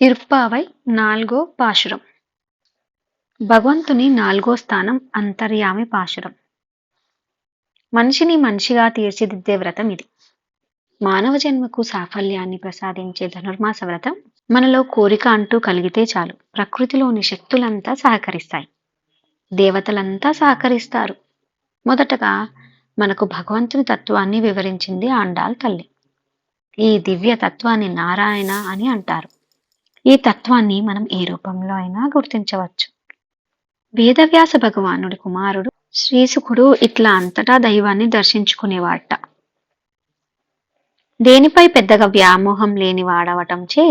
తిరుప్పావై నాలుగో పాశురం. భగవంతుని నాలుగో స్థానం అంతర్యామి పాశురం. మనిషిని మనిషిగా తీర్చిదిద్దే వ్రతం ఇది. మానవ జన్మకు సాఫల్యాన్ని ప్రసాదించే ధనుర్మాస వ్రతం మనలో కోరిక అంటూ కలిగితే చాలు. ప్రకృతిలోని శక్తులంతా సహకరిస్తాయి. దేవతలంతా సహకరిస్తారు. మొదటగా మనకు భగవంతుని తత్వాన్ని వివరించింది ఆండాల్ తల్లి. ఈ దివ్య తత్వాన్ని నారాయణ అని అంటారు. ఈ తత్వాన్ని మనం ఏ రూపంలో అయినా గుర్తించవచ్చు. వేదవ్యాస భగవానుడి కుమారుడు శ్రీసుకుడు ఇట్లా అంతటా దైవాన్ని దర్శించుకునేవాట. దేనిపై పెద్దగా వ్యామోహం లేని వాడవటంచే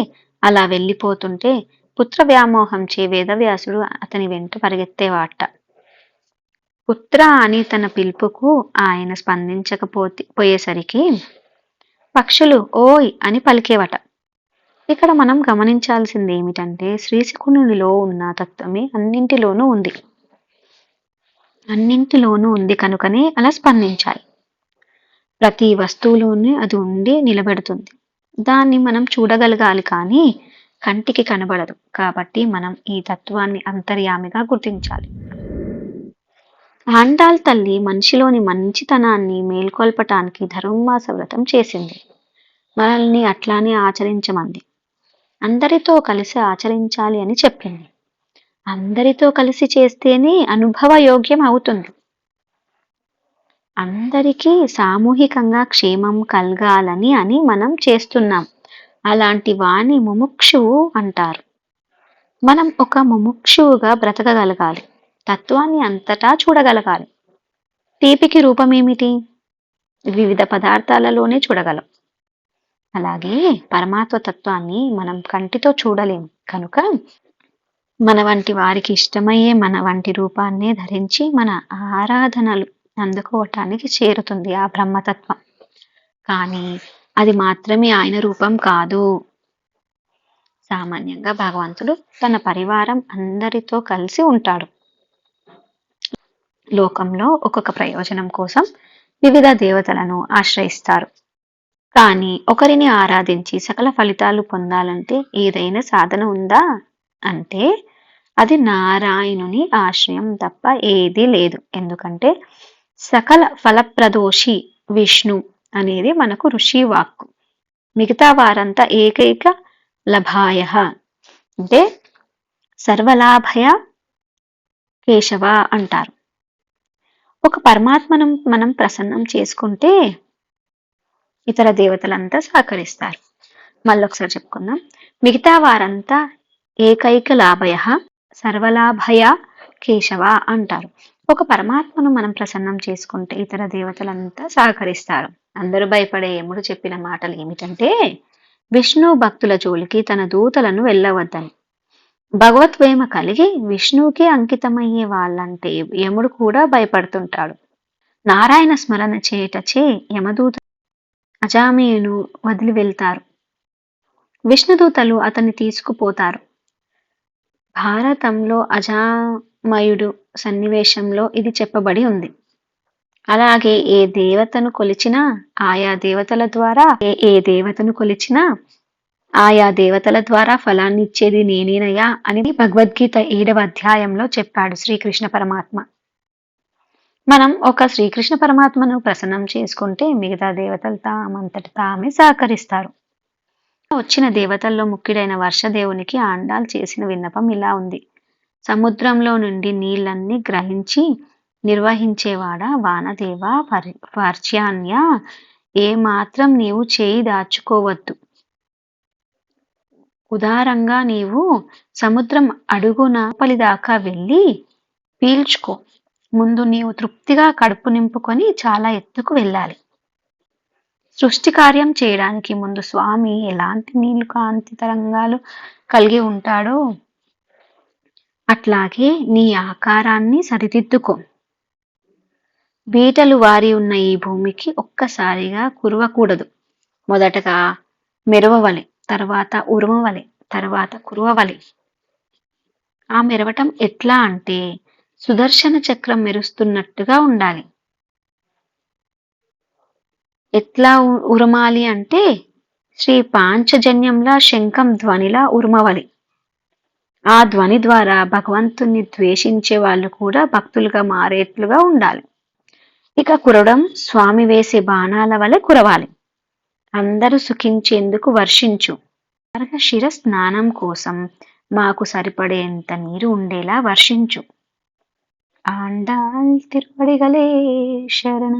అలా వెళ్ళిపోతుంటే పుత్ర వ్యామోహం చే వేదవ్యాసుడు అతని వెంట పరిగెత్తేవాట. పుత్ర అని తన పిలుపుకు ఆయన స్పందించకపోతే పోయేసరికి పక్షులు ఓయ్ అని పలికేవట. ఇక్కడ మనం గమనించాల్సింది ఏమిటంటే శ్రీశకునునిలో ఉన్న తత్వమే అన్నింటిలోనూ ఉంది. అన్నింటిలోనూ ఉంది కనుకనే అలా స్పందించాలి. ప్రతి వస్తువులోనే అది ఉండి నిలబెడుతుంది. దాన్ని మనం చూడగలగాలి కానీ కంటికి కనబడదు. కాబట్టి మనం ఈ తత్వాన్ని అంతర్యామిగా గుర్తించాలి. ఆండాల్ తల్లి మనిషిలోని మంచితనాన్ని మేల్కొల్పటానికి ధర్మమాస వ్రతం చేసింది. మనల్ని అట్లానే ఆచరించమంది. అందరితో కలిసి ఆచరించాలి అని చెప్పింది. అందరితో కలిసి చేస్తేనే అనుభవ యోగ్యం అవుతుంది. అందరికీ సామూహికంగా క్షేమం కలగాలని అని మనం చేస్తున్నాం. అలాంటి వాణి ముముక్షువు అంటారు. మనం ఒక ముముక్షువుగా బ్రతకగలగాలి. తత్వాన్ని అంతటా చూడగలగాలి. తీపికి రూపమేమిటి? వివిధ పదార్థాలలోనే చూడగలం. అలాగే పరమాత్మ తత్వాన్ని మనం కంటితో చూడలేం. కనుక మన వంటి వారికి ఇష్టమయ్యే మన వంటి రూపాన్నే ధరించి మన ఆరాధనలు అందుకోవటానికి చేరుతుంది ఆ బ్రహ్మతత్వం. కానీ అది మాత్రమే ఆయన రూపం కాదు. సామాన్యంగా భగవంతుడు తన పరివారం అందరితో కలిసి ఉంటాడు. లోకంలో ఒక్కొక్క ప్రయోజనం కోసం వివిధ దేవతలను ఆశ్రయిస్తారు. కానీ ఒకరిని ఆరాధించి సకల ఫలితాలు పొందాలంటే ఏదైనా సాధన ఉందా? అంటే అది నారాయణుని ఆశ్రయం తప్ప ఏదీ లేదు. ఎందుకంటే సకల ఫలప్రదోషి విష్ణు అనేది మనకు ఋషి వాక్కు. మిగతా వారంతా ఏకైక లభాయ. అంటే సర్వలాభయ కేశవ అంటారు. ఒక పరమాత్మను మనం ప్రసన్నం చేసుకుంటే ఇతర దేవతలంతా సహకరిస్తారు. మళ్ళొకసారి చెప్పుకుందాం. మిగతా వారంతా ఏకైక లాభయ సర్వలాభయ కేశవ అంటారు. ఒక పరమాత్మను మనం ప్రసన్నం చేసుకుంటే ఇతర దేవతలంతా సహకరిస్తారు. అందరూ భయపడే యముడు చెప్పిన మాటలు ఏమిటంటే విష్ణు భక్తుల జోలికి తన దూతలను వెళ్ళవద్దని. భగవద్వేమ కలిగి విష్ణువుకి అంకితమయ్యే వాళ్ళంటే యముడు కూడా భయపడుతుంటాడు. నారాయణ స్మరణ చేయటచే యమదూత అజామీయును వదిలి వెళ్తారు. విష్ణుదూతలు అతన్ని తీసుకుపోతారు. భారతంలో అజామయుడు సన్నివేశంలో ఇది చెప్పబడి ఉంది. అలాగే ఏ దేవతను కొలిచినా ఆయా దేవతల ద్వారా ఏ ఏ దేవతను కొలిచినా ఆయా దేవతల ద్వారా ఫలాన్ని ఇచ్చేది నేనేనయా అని భగవద్గీత ఏడవ అధ్యాయంలో చెప్పాడు శ్రీకృష్ణ పరమాత్మ. మనం ఒక శ్రీకృష్ణ పరమాత్మను ప్రసన్నం చేసుకుంటే మిగతా దేవతలు తామంతటి తామే సహకరిస్తారు. వచ్చిన దేవతల్లో ముఖ్యుడైన వర్షదేవునికి ఆండాలు చేసిన విన్నపం ఇలా ఉంది. సముద్రంలో నుండి నీళ్ళన్నీ గ్రహించి నిర్వహించేవాడా వానదేవ? పర్చాన్య ఏ మాత్రం నీవు చేయి దాచుకోవద్దు. ఉదారంగా నీవు సముద్రం అడుగున పలిదాకా వెళ్ళి పీల్చుకో. ముందు నీవు తృప్తిగా కడుపు నింపుకొని చాలా ఎత్తుకు వెళ్ళాలి. సృష్టి కార్యం చేయడానికి ముందు స్వామి ఎలాంటి నీళ్ళు కాంతి తరంగాలు కలిగి ఉంటాడో అట్లాగే నీ ఆకారాన్ని సరిదిద్దుకో. బీటలు వారి ఉన్న ఈ భూమికి ఒక్కసారిగా కురవకూడదు. మొదటగా మెరవవలి తర్వాత ఉరుమవలె తర్వాత కురవవలి. ఆ మెరవటం ఎట్లా అంటే సుదర్శన చక్రం మెరుస్తున్నట్టుగా ఉండాలి. ఎట్లా ఉరమాలి అంటే శ్రీ పాంచజన్యంలా శంఖం ధ్వనిలా ఉరుమవలి. ఆ ధ్వని ద్వారా భగవంతుణ్ణి ద్వేషించే వాళ్ళు కూడా భక్తులుగా మారేట్లుగా ఉండాలి. ఇక కురవడం స్వామి వేసే బాణాల వలె కురవాలి. అందరూ సుఖించేందుకు వర్షించు. శిర స్నానం కోసం మాకు సరిపడేంత నీరు ఉండేలా వర్షించు. ആണ്ടാൾ തിരുവടികളെ ശരണം.